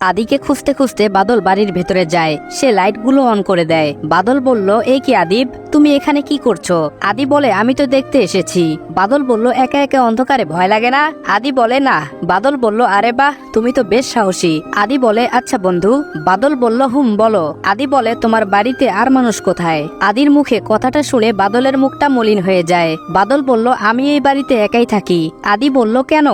আদিকে খুঁজতে খুঁজতে বাদল বাড়ির ভেতরে যায়। সে লাইটগুলো অন করে দেয়। বাদল বলল এই কি আদিব? তুমি এখানে কি করছ? আদি বলে, আমি তো দেখতে এসেছি। বাদল বলল, একা একা অন্ধকারে ভয় লাগে না? আদি বলে, না। বাদল বলল, আরে বাহ, তুমি তো বেশ সাহসী। আদি বলে আচ্ছা বন্ধু। বাদল বলল, হুম, বলো। আদি বলে, তোমার বাড়িতে আর মানুষ কোথায়? আদির মুখে কথাটা শুনে বাদলের মুখটা মলিন হয়ে যায়। বাদল বলল, আমি এই বাড়িতে একাই থাকি। আদি বলল, কেন?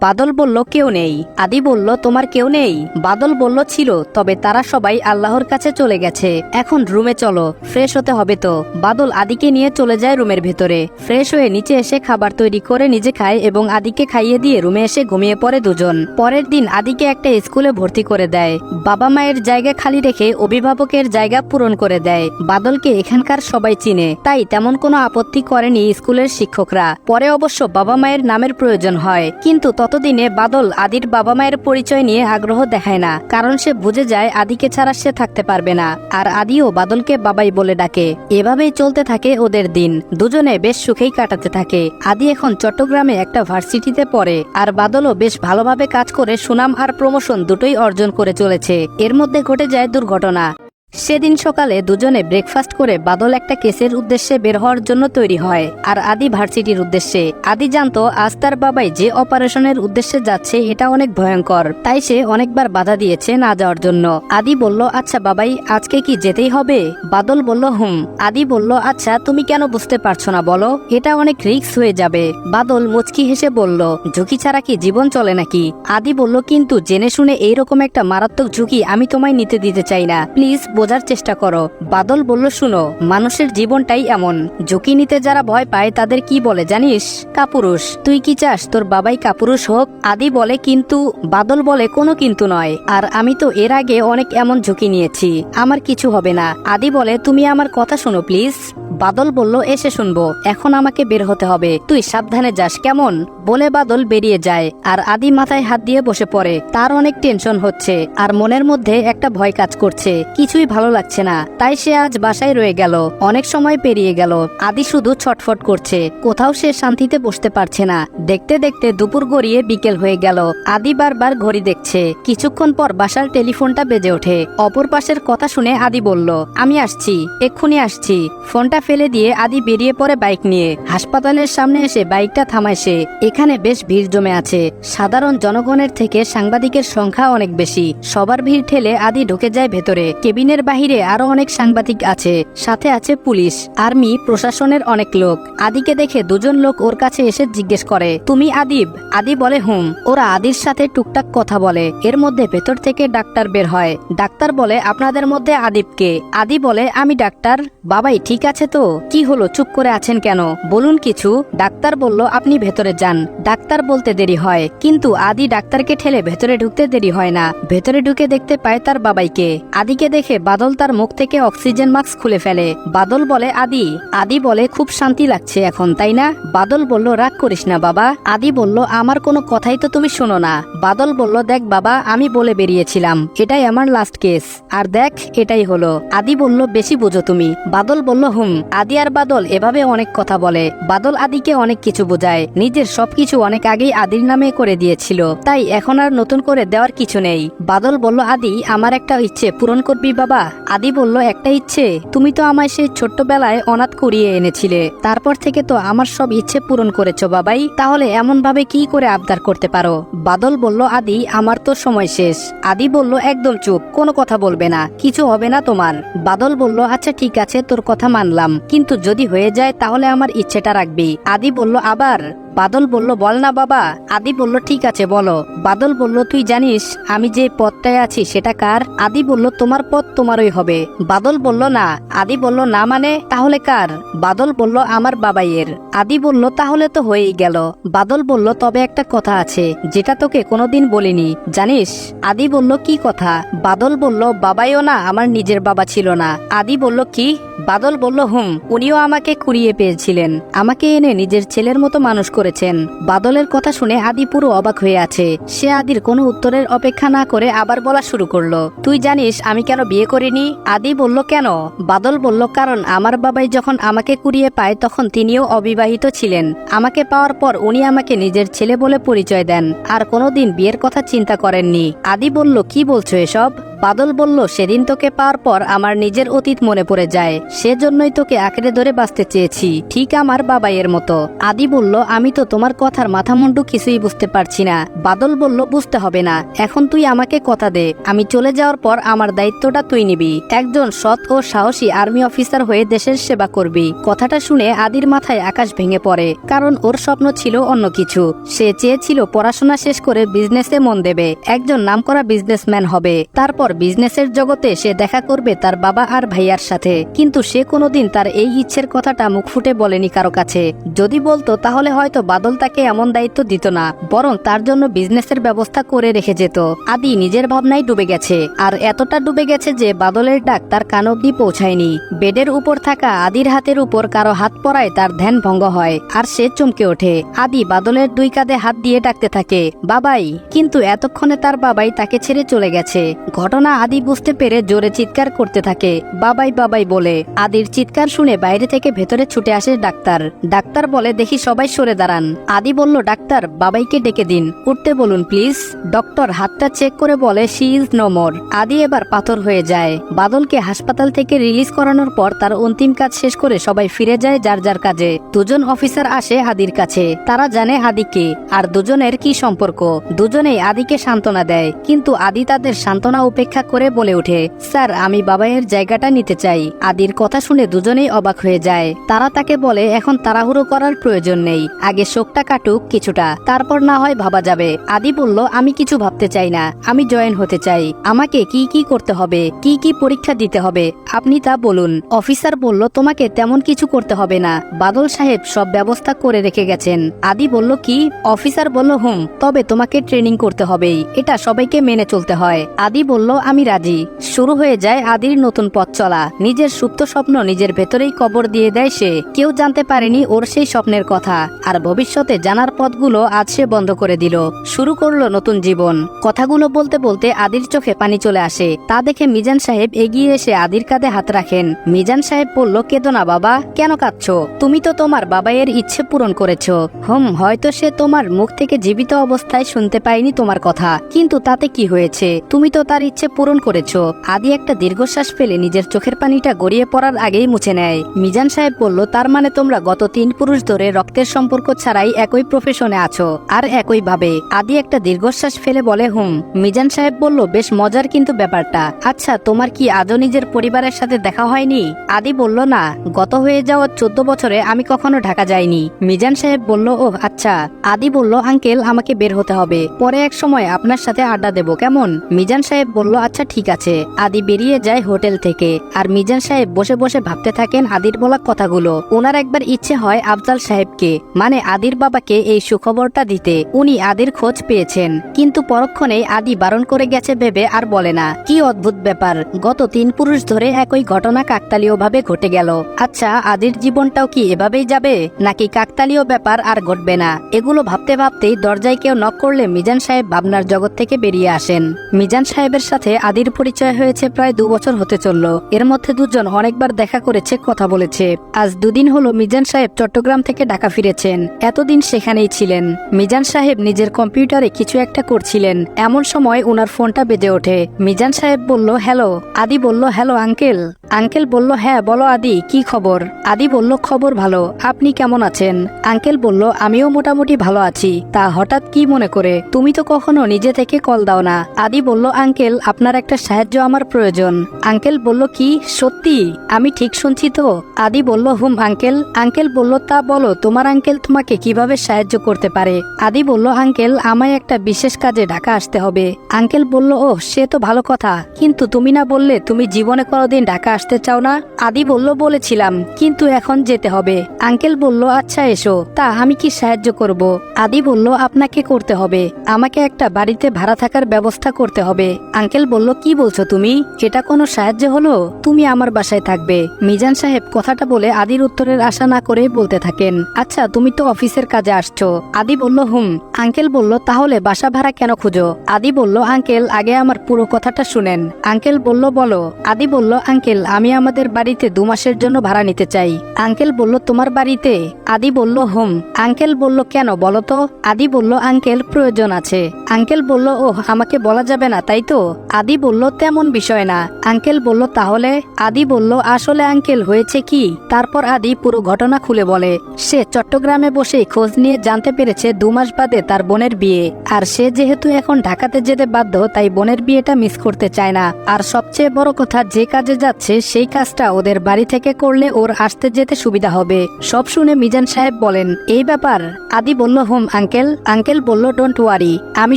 বাদল বলল, কেউ নেই। আদি বলল, তোমার কেউ নেই? বাদল বলল, ছিল, তবে তারা সবাই আল্লাহর কাছে চলে গেছে। এখন রুমে চলো, ফ্রেশ হতে হবে তো। বাদল আদিকে নিয়ে চলে যায় রুমের ভেতরে। ফ্রেশ হয়ে নিচে এসে খাবার তৈরি করে নিজে খায় এবং আদিকে খাইয়ে দিয়ে রুমে এসে ঘুমিয়ে পড়ে দুজন। পরের দিন আদিকে একটা স্কুলে ভর্তি করে দেয়। বাবা মায়ের জায়গা খালি রেখে অভিভাবকের জায়গা পূরণ করে দেয়। বাদলকে এখানকার সবাই চিনে, তাই তেমন কোনো আপত্তি করেনি স্কুলের শিক্ষকরা। পরে অবশ্য বাবা মায়ের নামের প্রয়োজন হয়। কিন্তু ততদিনে বাদল আদির বাবা মায়ের পরিচয় নিয়ে আগ্রহ দেখায় না, কারণ সে বুঝে যায় আদিকে ছাড়া সে থাকতে পারবে না। আর আদিও বাদলকে বাবাই বলে ডাকে। এভাবেই চলতে থাকে ওদের দিন। দুজনে বেশ সুখেই কাটাতে থাকে। আদি এখন চট্টগ্রামে একটা ভার্সিটিতে পড়ে। আর বাদলও বেশ ভালোভাবে কাজ করে সুনাম আর প্রমোশন দুটোই অর্জন করে চলেছে। এর মধ্যে ঘটে যায় দুর্ঘটনা। সেদিন সকালে দুজনে ব্রেকফাস্ট করে বাদল একটা কেসের উদ্দেশ্যে বের হওয়ার জন্য তৈরি হয়, আর আদি ভার্সিটির উদ্দেশ্যে। আদি জানতো, আজ তার বাবাই যে অপারেশনের উদ্দেশ্যে যাচ্ছে এটা অনেক ভয়ঙ্কর, তাই সে অনেকবার বাধা দিয়েছে না যাওয়ার জন্য। আদি বলল আচ্ছা বাবাই, আজকে কি যেতেই হবে? বাদল বলল, হুম। আদি বলল আচ্ছা তুমি কেন বুঝতে পারছ না বলো? এটা অনেক রিস্ক হয়ে যাবে। বাদল মুচকি হেসে বলল, ঝুঁকি ছাড়া কি জীবন চলে নাকি? আদি বলল, কিন্তু জেনে শুনে এইরকম একটা মারাত্মক ঝুঁকি আমি তোমায় নিতে দিতে চাই না। প্লিজ বোঝার চেষ্টা করো। বাদল বলল, শুনো, মানুষের জীবনটাই এমন। ঝুঁকি নিতে যারা ভয় পায়, তাদের কি বলে জানিস? কাপুরুষ। তুই কি চাস তোর বাবাই কাপুরুষ হোক? আদি বলে কিন্তু, বাদল বলে কোনো কিন্তু নয়। আর আমি তো এর আগে অনেক এমন ঝুঁকি নিয়েছি। আমার কিছু হবে না। আদি বলে, তুমি আমার কথা শোনো, প্লিজ। বাদল বলল, এসে শুনব। এখন আমাকে বের হতে হবে। তুই সাবধানে যাস, কেমন? বলে বাদল বেরিয়ে যায়। আর আদি মাথায় হাত দিয়ে বসে পড়ে। তার অনেক টেনশন হচ্ছে। আর মনের মধ্যে একটা ভয় কাজ করছে। কিছুই ভালো লাগছে না। তাই সে আজ বাসায় রয়ে গেল। অনেক সময় পেরিয়ে গেল। আদি শুধু ছটফট করছে। কোথাও সে শান্তিতে বসতে পারছে না। দেখতে দেখতে দুপুর গড়িয়ে বিকেল হয়ে গেল। আদি বারবার ঘড়ি দেখছে। কিছুক্ষণ পর বাসার টেলিফোনটা বেজে ওঠে। অপর পাশের কথা শুনে আদি বলল, আমি আসছি। এক্ষুনি আসছি। ফোনটা ফেলে দিয়ে আদি বেরিয়ে পড়ে বাইক নিয়ে। হাসপাতালের সামনে এসে বাইকটা থামায় সে। এখানে বেশ ভিড় জমে আছে। সাধারণ জনগণের থেকে সাংবাদিকের সংখ্যা অনেক বেশি। সবার ভিড় ঠেলে আদি ঢুকে যায় ভেতরে। কেবিনের বাহিরে আরও অনেক সাংবাদিক আছে, সাথে আছে পুলিশ, আর্মি, প্রশাসনের অনেক লোক। আদিকে দেখে দুজন লোক ওর কাছে এসে জিজ্ঞেস করে, তুমি আদিব? আদি বলে, হুম। ওরা আদির সাথে টুকটাক কথা বলে। এর মধ্যে ভেতর থেকে ডাক্তার বের হয়। ডাক্তার বলে, আপনাদের মধ্যে আদিবকে আদি বলে, আমি ডাক্তার। বাবাই, ঠিক আছে তো? কি হলো? চুপ করে আছেন কেন? বলুন কিছু। ডাক্তার বলল, আপনি ভেতরে যান। ডাক্তার বলতে দেরি হয়, কিন্তু আদি ডাক্তারকে ঠেলে ভেতরে ঢুকতে দেরি হয় না। ভেতরে ঢুকে দেখতে পায় তার বাবাইকে। আদিকে দেখে বাদল তার মুখ থেকে অক্সিজেন মাস্ক খুলে ফেলে। বাদল বলে, আদি। আদি বলে, খুব শান্তি লাগছে এখন, তাই না? বাদল বলল, রাগ করিস না বাবা। আদি বলল, আমার কোনো কথাই তো তুমি শোনো না। বাদল বলল, দেখ বাবা, আমি বলে বেরিয়েছিলাম, এটাই আমার লাস্ট কেস আর দেখ, এটাই হলো। আদি বলল, বেশি বুঝো তুমি। বাদল বলল, হুম, আদি আর বাদল এভাবে অনেক কথা বলে। বাদল আদিকে অনেক কিছু বোঝায়। নিজের সবকিছু অনেক আগেই আদির নামে করে দিয়েছিল। তাই এখন আর নতুন করে দেওয়ার কিছু নেই। বাদল বলল, আদি, আমার একটা ইচ্ছে পূরণ করবি বাবা। আদি বলল, একটা ইচ্ছে? তুমি তো আমায় সেই ছোট্টবেলায় অনাথ করিয়ে এনেছিলে। তারপর থেকে তো আমার সব ইচ্ছে পূরণ করেছ বাবাই। তাহলে এমন ভাবে কি করে আবদার করতে পারো? বাদল বলল আদি, আমার তো সময় শেষ। আদি বলল, একদম চুপ, কোনো কথা বলবে না, কিছু হবে না তোমার। বাদল বলল আচ্ছা ঠিক আছে, তোর কথা মানলাম, কিন্তু যদি হয়ে যায় তাহলে আমার ইচ্ছেটা রাখবি। আদি বলল, আবার? বাদল বলল, বল না বাবা। আদি বলল, ঠিক আছে, বলো। বাদল বলল, তুই জানিস আমি যে পথটায় আছি সেটা কার? আদি বলল, তোমার পথ তোমারই হবে। বাদল বলল, না। আদি বলল, না মানে তাহলে কার? বাদল বলল, আমার বাবাইয়ের। আদি বলল, তাহলে তো হয়েই গেল। বাদল বলল, তবে একটা কথা আছে, যেটা তোকে কোনোদিন বলিনি, জানিস? আদি বলল, কি কথা? বাদল বলল, বাবাইও না, আমার নিজের বাবা ছিল না। আদি বলল, কি? বাদল বলল, হুম, উনিও আমাকে কুড়িয়ে পেয়েছিলেন। আমাকে এনে নিজের ছেলের মতো মানুষ করেছেন। বাদলের কথা শুনে আদি পুরো অবাক হয়ে আছে। সে আদির কোনো উত্তরের অপেক্ষা না করে আবার বলা শুরু করল, তুই জানিস আমি কেন বিয়ে করিনি? আদি বলল, কেন? বাদল বলল, কারণ আমার বাবাই যখন আমাকে কুড়িয়ে পায় তখন তিনিও অবিবাহিত ছিলেন। আমাকে পাওয়ার পর উনি আমাকে নিজের ছেলে বলে পরিচয় দেন। আর কোনোদিন বিয়ের কথা চিন্তা করেননি। আদি বলল, কি বলছো এসব? বাদল বলল, সেদিন তোকে পাওয়ার পর আমার নিজের অতীত মনে পড়ে যায়। সেজন্যই তোকে আঁকড়ে ধরে বাঁচতে চেয়েছি, ঠিক আমার বাবাইয়ের মতো। আদি বলল, আমি তো তোমার কথার মাথা মুন্ডু কিছুই বুঝতে পারছি না। বাদল বলল, বুঝতে হবে না, এখন তুই আমাকে কথা দে। আমি চলে যাওয়ার পর আমার দায়িত্বটা তুই নিবি। একজন সৎ ও সাহসী আর্মি অফিসার হয়ে দেশের সেবা করবি। কথাটা শুনে আদির মাথায় আকাশ ভেঙে পড়ে, কারণ ওর স্বপ্ন ছিল অন্য কিছু। সে চেয়েছিল পড়াশোনা শেষ করে বিজনেসে মন দেবে, একজন নামকরা বিজনেসম্যান হবে। তারপর বিজনেসের জগতে সে দেখা করবে তার বাবা আর ভাইয়ার সাথে। কিন্তু সে কোনোদিন তার এই ইচ্ছের কথাটা মুখ ফুটে বলেনি কারও কাছে। যদি বলতো, তাহলে হয়তো বাদল তাকে এমন দায়িত্ব দিত না, বরং তার জন্য বিজনেসের ব্যবস্থা করে রেখে যেত। আদি নিজের ভাবনায় ডুবে গেছে, আর এতটা ডুবে গেছে যে বাদলের ডাক তার কান অব্দি পৌঁছায়নি। বেডের উপর থাকা আদির হাতের উপর কারও হাত পড়ায় তার ধ্যান ভঙ্গ হয়, আর সে চমকে ওঠে। আদি বাদলের দুই কাঁধে হাত দিয়ে ডাকতে থাকে, বাবাই। কিন্তু এতক্ষণে তার বাবাই তাকে ছেড়ে চলে গেছে। ঘটনা আদি বুঝতে পেরে জোরে চিৎকার করতে থাকে। বাবাই বাবাই বলে, আদির চিৎকার শুনে বাইরে থেকে ভেতরে ছুটে আসে ডাক্তার। ডাক্তার বলে, দেখি সবাই সরে দাঁড়ান। আদি বলল, ডাক্তার, বাবাইকে ডেকে দিন। উঠতে বলুন প্লিজ ডক্টর হাতটা চেক করে বলে শি ইজ নো মোর আদি এবার পাথর হয়ে যায়। বাদলকে হাসপাতাল থেকে রিলিজ করানোর পর তার অন্তিম কাজ শেষ করে সবাই ফিরে যায় যার যার কাজে। দুজন অফিসার আসে আদির কাছে। তারা জানে আদিকে আর দুজনের কি সম্পর্ক। দুজনেই আদিকে সান্ত্বনা দেয়। কিন্তু আদি তাদের সান্ত্বনা উপেক্ষা করে বলে ওঠে, স্যার, আমি বাবাইয়ের জায়গাটা নিতে চাই। আদির কথা শুনে দুজনেই অবাক হয়ে যায়। তারা তাকে বলে, এখন তাড়াহুড়ো করার প্রয়োজন নেই, আগে শোকটা কাটুক কিছুটা, তারপর না হয় ভাবা যাবে। আদি বলল, আমি কিছু ভাবতে চাই না, আমি জয়েন হতে চাই। আমাকে কি কি করতে হবে, কি কি পরীক্ষা দিতে হবে, আপনি তা বলুন। অফিসার বলল, তোমাকে তেমন কিছু করতে হবে না, বাদল সাহেব সব ব্যবস্থা করে রেখে গেছেন। আদি বলল, কি? অফিসার বলল, হুম, তবে তোমাকে ট্রেনিং করতে হবেই, এটা সবাইকে মেনে চলতে হয়। আদি বলল আমি রাজি। শুরু হয়ে যায় আদির নতুন পথ চলা। নিজের সুপ্ত স্বপ্ন নিজের ভেতরেই কবর দিয়ে দেয় সে। কেউ জানতে পারেনি ওর সেই স্বপ্নের কথা। আর ভবিষ্যতে জানার পথগুলো আজ সে বন্ধ করে দিল। শুরু করল নতুন জীবন। কথাগুলো বলতে বলতে আদির চোখে পানি চলে আসে। তা দেখে মিজান সাহেব এগিয়ে এসে আদির কাঁধে হাত রাখেন। মিজান সাহেব বলল, কেদো না বাবা, কেন কাঁদছো? তুমি তো তোমার বাবাইয়ের ইচ্ছে পূরণ করেছ। হুম, হয়তো সে তোমার মুখ থেকে জীবিত অবস্থায় শুনতে পায়নি তোমার কথা। কিন্তু তাতে কি হয়েছে? তুমি তো তার ইচ্ছে পূরণ করেছ। আদি একটা দীর্ঘশ্বাস ফেলে নিজের চোখের পানিটা গড়িয়ে পড়ার আগেই মুছে নেয়। মিজান সাহেব বলল, তার মানে তোমরা গত তিন পুরুষ ধরে রক্তের সম্পর্ক ছাড়াই একই প্রফেশনে আছো, আর একই ভাবে আদি একটা দীর্ঘশ্বাস ফেলে বলে, হুম। মিজান সাহেব বলল, বেশ মজার কিন্তু ব্যাপারটা। আচ্ছা তোমার কি আজও নিজের পরিবারের সাথে দেখা হয়নি? আদি বলল, না, গত হয়ে যাওয়া চোদ্দ বছরে আমি কখনো ঢাকা যাইনি। মিজান সাহেব বলল ও আচ্ছা। আদি বলল, আঙ্কেল, আমাকে বের হতে হবে। পরে এক সময় আপনার সাথে আড্ডা দেব, কেমন? মিজান সাহেব বলল আচ্ছা ঠিক আছে। আদি বেরিয়ে যায় হোটেল থেকে। আর মিজান সাহেব বসে বসে ভাবতে থাকেন আদির বলা কথাগুলো। ওনার একবার ইচ্ছে হয় আফজাল সাহেবকে মানে আদির বাবাকে, এই সুখবরটা দিতে। উনি আদির খোঁজ পেয়েছেন। কিন্তু পরক্ষণে আদি বারণ করে গেছে ভেবে আর বলে না। কি অদ্ভুত ব্যাপার, গত তিন পুরুষ ধরে একই ঘটনা কাকতালীয় ভাবে ঘটে গেল। আচ্ছা আদির জীবনটাও কি এভাবেই যাবে? নাকি কাকতালীয় ব্যাপার আর ঘটবে না? এগুলো ভাবতে ভাবতেই দরজায় কেউ নক করলে মিজান সাহেব ভাবনার জগৎ থেকে বেরিয়ে আসেন। মিজান সাহেবের সাথে আদির পরিচয় হয়েছে প্রায় দু বছর হতে চলল। এর মধ্যে দুজন অনেকবার দেখা করেছে, কথা বলেছে। আজ দুদিন হলো মিজান সাহেব চট্টগ্রাম থেকে ঢাকা ফিরেছেন। এতদিন সেখানেই ছিলেন। মিজান সাহেব নিজের কম্পিউটারে কিছু একটা করছিলেন। এমন সময় ওনার ফোনটা বেজে ওঠে। মিজান সাহেব বলল, হ্যালো। আদি বলল, হ্যালো, আঙ্কেল। আঙ্কেল বলল হ্যাঁ বলো আদি, কি খবর? আদি বলল, খবর ভালো। আপনি কেমন আছেন? আঙ্কেল বলল, আমিও মোটামুটি ভালো আছি। তা হঠাৎ কি মনে করে? তুমি তো কখনো নিজে থেকে কল দাও না। আদি বলল, আঙ্কেল আপনার একটা সাহায্য আমার প্রয়োজন। আঙ্কেল বলল, কি? সত্যি? আমি ঠিক শুনছি তো? আদি বলল, হুম, আঙ্কেল। আঙ্কেল বলল, তা বলো, তোমার আঙ্কেল তোমাকে কীভাবে সাহায্য করতে পারে? আদি বলল, আঙ্কেল, আমায় একটা বিশেষ কাজে ঢাকা আসতে হবে। আঙ্কেল বলল ও সে তো ভালো কথা। কিন্তু তুমি না বললে তুমি জীবনে কোনোদিন ঢাকা আসতে চাও না? আদি বলল, বলেছিলাম, কিন্তু এখন যেতে হবে। আঙ্কেল বলল আচ্ছা এসো। তা আমি কি সাহায্য করব? আদি বলল, আপনাকে করতে হবে। আমাকে একটা বাড়িতে ভাড়া থাকার ব্যবস্থা করতে হবে। আঙ্কেল বলল, কি বলছো তুমি? এটা কোনো সাহায্য হলো? তুমি আমার বাসায় থাকবে। মিজান সাহেব কথাটা বলে আদির উত্তরের আশা না করে বলতে থাকেন। আচ্ছা তুমি তো অফিসের কাজে আসছো। আদি বলল, হুম। আঙ্কেল বলল, তাহলে বাসা ভাড়া কেন খুঁজো? আদি বলল, আঙ্কেল, আগে আমার পুরো কথাটা শুনেন। আঙ্কেল বলল, বলো। আদি বলল, আঙ্কেল, আমি আমাদের বাড়িতে দু মাসের জন্য ভাড়া নিতে চাই। আঙ্কেল বলল, তোমার বাড়িতে? আদি বলল, হুম। আঙ্কেল বলল, কেন বলো তো? আদি বলল, আঙ্কেল, প্রয়োজন আছে। আঙ্কেল বলল, ওহ, আমাকে বলা যাবে না, তাই তো? আদি বলল, তেমন বিষয় না। আঙ্কেল বলল, তাহলে? আদি বলল, আসলে আঙ্কেল, হয়েছে কি? তারপর আদি পুরো ঘটনা খুলে বলে। সে চট্টগ্রামে বসে খোঁজ নিয়ে জানতে পেরেছে, দু মাস বাদে তার বোনের বিয়ে। আর সে যেহেতু এখন ঢাকাতে যেতে বাধ্য, তাই বোনের বিয়েটা মিস করতে চায় না। আর সবচেয়ে বড় কথা, যে কাজে যাচ্ছে, সেই কাজটা ওদের বাড়ি থেকে করলে ওর আসতে যেতে সুবিধা হবে। সব শুনে মিজান সাহেব বলেন, এই ব্যাপার? আদি বলল, হোম আঙ্কেল আঙ্কেল বলল ডোন্ট ওয়ারি আমি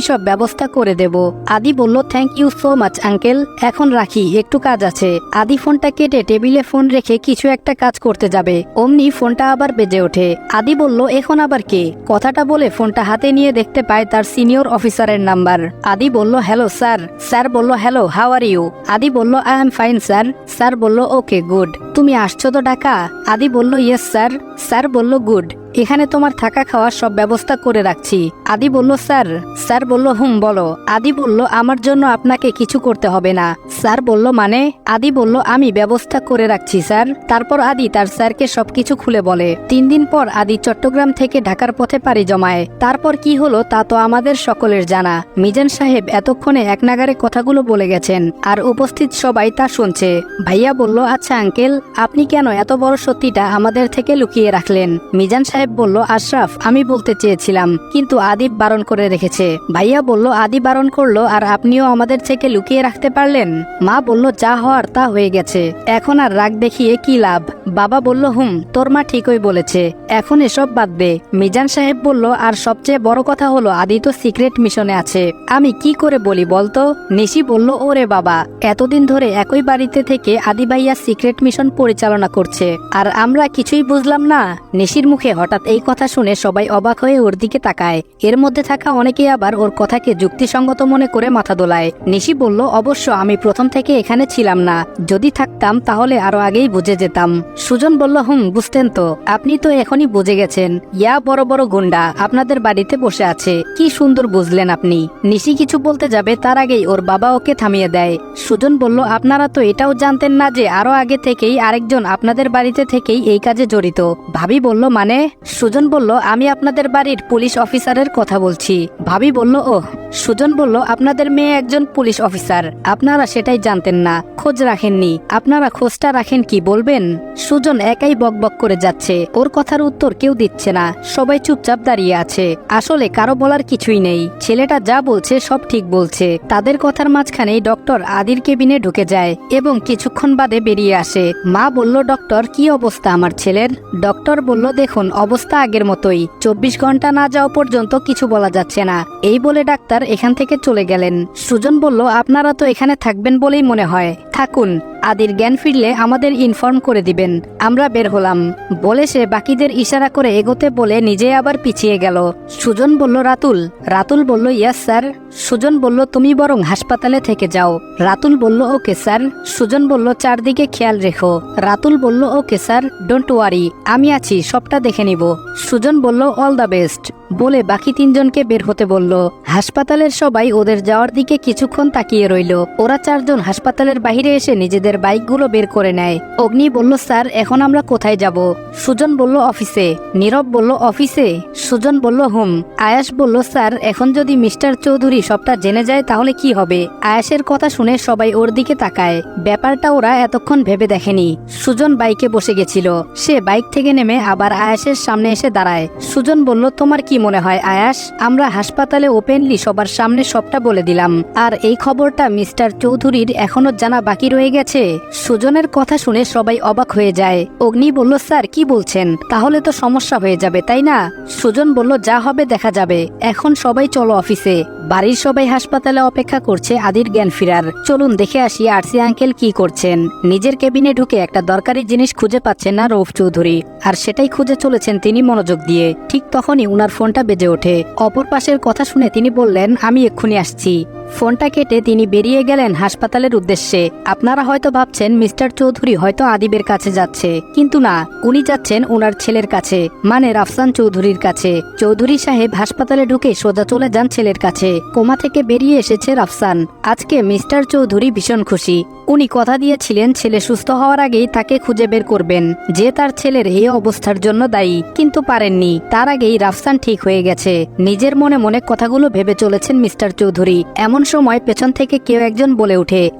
সব ব্যবস্থা করে দেব। আদি বলল thank you so much uncle এখন রাখি, একটু কাজ আছে। আদি ফোনটা কেটে টেবিলে ফোন রেখে কিছু একটা কাজ করতে যাবে। অমনি ফোনটা আবার বেজে ওঠে। আদি বলল, এখন আবার কে? কথাটা বলে ফোনটা হাতে নিয়ে দেখতে পায় তার সিনিয়র অফিসারের নাম্বার। আদি বলল, হ্যালো, স্যার। স্যার বলল, hello, how are you? Adi বলল, I am fine, sir. Sir বলল, ওকে, গুড। তুমি আসছো তো ঢাকা আদি বলল, ইয়েস, স্যার। স্যার বলল, গুড। এখানে তোমার থাকা খাওয়ার সব ব্যবস্থা করে রাখছি। আদি বলল, স্যার। স্যার বলল, হুম, বলো। আদি বলল, আমার জন্য আপনাকে কিছু করতে হবে না। স্যার বলল মানে? আদি বলল, আমি ব্যবস্থা করে রাখছি, স্যার। তারপর আদি তার স্যারকে সবকিছু খুলে বলে। তিন দিন পর আদি চট্টগ্রাম থেকে ঢাকার পথে পাড়ি জমায়। তারপর কি হলো তা তো আমাদের সকলের জানা। মিজান সাহেব এতক্ষণে এক নাগারে কথাগুলো বলে গেছেন, আর উপস্থিত সবাই তা শুনছে। ভাইয়া বলল আচ্ছা আঙ্কেল, আপনি কেন এত বড় সত্যিটা আমাদের থেকে লুকিয়ে রাখলেন? মিজান সাহেব বলল, আশরাফ, আমি বলতে চেয়েছিলাম, কিন্তু আদিব বারণ করে রেখেছে। ভাইয়া বলল, আদি বারণ করল, আর আপনিও আমাদের থেকে লুকিয়ে রাখতে পারলেন? মা বলল, যা হওয়ার তা হয়ে গেছে। এখন আর রাগ দেখিয়ে কি লাভ? বাবা বলল, হুম, তোর মা ঠিকই বলেছে। এখন এসব বাদ দে। মিজান সাহেব বলল, আর সবচেয়ে বড় কথা হলো, আদি তো সিক্রেট মিশনে আছে। আমি কি করে বলি বলতো নিশি বলল, ওরে বাবা, এতদিন ধরে একই বাড়িতে থেকে আদি ভাইয়া সিক্রেট মিশন পরিচালনা করছে, আর আমরা কিছুই বুঝলাম না। নিশির মুখে হঠাৎ এই কথা শুনে সবাই অবাক হয়ে ওর দিকে তাকায়। এর মধ্যে থাকা অনেকেই আবার ওর কথাকে যুক্তিসঙ্গত মনে করে মাথা দোলায়। নিশি বলল, অবশ্য আমি প্রথম থেকে এখানে ছিলাম না। যদি থাকতাম, তাহলে আরও আগেই বুঝে যেতাম। সুজন বলল, হুম, বুঝতেন তো। আপনি তো এখনই বুঝে গেছেন। ইয়া বড় বড় গুন্ডা আপনাদের বাড়িতে বসে আছে। কি সুন্দর বুঝলেন আপনি। নিশি কিছু বলতে যাবে, তার আগেই ওর বাবা ওকে থামিয়ে দেয়। সুজন বলল, আপনারা তো এটাও জানতেন না যে আরও আগে থেকেই আরেকজন আপনাদের বাড়িতে থেকেই এই কাজে জড়িত। ভাবি বলল মানে? সুজন বলল, আমি আপনাদের বাড়ির পুলিশ অফিসারের কথা বলছি। ভাবি বলল ও সুজন বলল, আপনাদের মেয়ে একজন পুলিশ অফিসার। আপনারা সেটাই জানতেন না, খোঁজ রাখেননি। আপনারা খোঁজটা রাখেন কি বলবেন? সুজন একাই বকবক করে যাচ্ছে। ওর কথার উত্তর কেউ দিচ্ছে না। সবাই চুপচাপ দাঁড়িয়ে আছে। আসলে কারও বলার কিছুই নেই। ছেলেটা যা বলছে, সব ঠিক বলছে। তাদের কথার মাঝখানেই ডক্টর আদির কেবিনে ঢুকে যায় এবং কিছুক্ষণ বাদে বেরিয়ে আসে। মা বলল, ডক্টর, কি অবস্থা আমার ছেলের? ডক্টর বলল, দেখুন অবস্থা আগের মতোই। চব্বিশ ঘণ্টা না যাওয়া পর্যন্ত কিছু বলা যাচ্ছে না। এই বলে ডাক্তার এখান থেকে চলে গেলেন। সুজন বলল, আপনারা তো এখানে থাকবেন বলেই মনে হয়। থাকুন। আদির জ্ঞান ফিরলে আমাদের ইনফর্ম করে দিবেন। আমরা বের হলাম। বলে সে বাকিদের ইশারা করে এগোতে বলে নিজে আবার পিছিয়ে গেল। সুজন বলল, রাতুল। রাতুল বলল, ইয়াস, স্যার। সুজন বলল, তুমি বরং হাসপাতালে থেকে যাও। রাতুল বলল, ওকে, স্যার। সুজন বলল, চারদিকে খেয়াল রেখো। রাতুল বলল, ওকে, স্যার, ডোন্ট ওয়ারি, আমি আছি, সবটা দেখে নিব। সুজন বলল, অল দ্য বেস্ট। বলে বাকি তিনজনকে বের হতে বলল। হাসপাতালের সবাই ওদের যাওয়ার দিকে কিছুক্ষণ তাকিয়ে রইল। ওরা চারজন হাসপাতালের বাইরে এসে নিজেদের বাইকগুলো বের করে নেয়। অগ্নি বলল, স্যার, এখন আমরা কোথায় যাব? সুজন বলল, অফিসে। নীরব বলল, অফিসে? সুজন বলল, হুম। আয়াস বলল, স্যার, এখন যদি মিস্টার চৌধুরী সবটা জেনে যায় তাহলে কি হবে? আয়াসের কথা শুনে সবাই ওর দিকে তাকায়। ব্যাপারটা ওরা এতক্ষণ ভেবে দেখেনি। সুজন বাইকে বসে গেছিল। সে বাইক থেকে নেমে আবার আয়াসের সামনে এসে দাঁড়ায়। সুজন বলল, তোমার কি মনে হয়, আয়াস। আমরা হাসপাতালে ওপেনলি সবার সামনে সবটা বলে দিলাম। আর এই খবরটা মিস্টার চৌধুরীর এখনও জানা বাকি রয়ে গেছে। সুজনের কথা শুনে সবাই অবাক হয়ে যায়। অগ্নি বলল, স্যার, কি বলছেন? তাহলে তো সমস্যা হয়ে যাবে, তাই না? সুজন বলল, যা হবে দেখা যাবে। এখন সবাই চলো অফিসে। বাড়ির সবাই হাসপাতালে অপেক্ষা করছে আদির জ্ঞান ফিরার। চলুন দেখে আসি আরসি আঙ্কেল কি করছেন। নিজের কেবিনে ঢুকে একটা দরকারি জিনিস খুঁজে পাচ্ছেন না রৌফ চৌধুরী। আর সেটাই খুঁজে চলেছেন তিনি মনোযোগ দিয়ে। ঠিক তখনই উনার ফোনটা বেজে ওঠে। অপর পাশের কথা শুনে তিনি বললেন, আমি এক্ষুনি আসছি। ফোনটা কেটে তিনি বেরিয়ে গেলেন হাসপাতালের উদ্দেশ্যে। আপনারা হয়তো ভাবছেন, মিস্টার চৌধুরী হয়তো আদিবের কাছে যাচ্ছে। কিন্তু না, উনি যাচ্ছেন ওনার ছেলের কাছে মানে রাফসান চৌধুরীর কাছে। চৌধুরী সাহেব হাসপাতালে ঢুকে সোজা চলে যান ছেলের কাছে। কোমা থেকে বেরিয়ে এসেছে রাফসান। আজকে মিস্টার চৌধুরী ভীষণ খুশি। উনি কথা দিয়েছিলেন, ছেলে সুস্থ হওয়ার আগেই তাকে খুঁজে বের করবেন। যে তার ছেলের এই অবস্থার জন্য দায়ী, কিন্তু পারেননি। তার আগেই রাফসান ঠিক হয়ে গেছে। নিজের মনে মনে কথাগুলো ভেবে চলেছেন মিস্টার চৌধুরী। এমন সময় পেছন থেকে কেউ একজন বলে ওঠে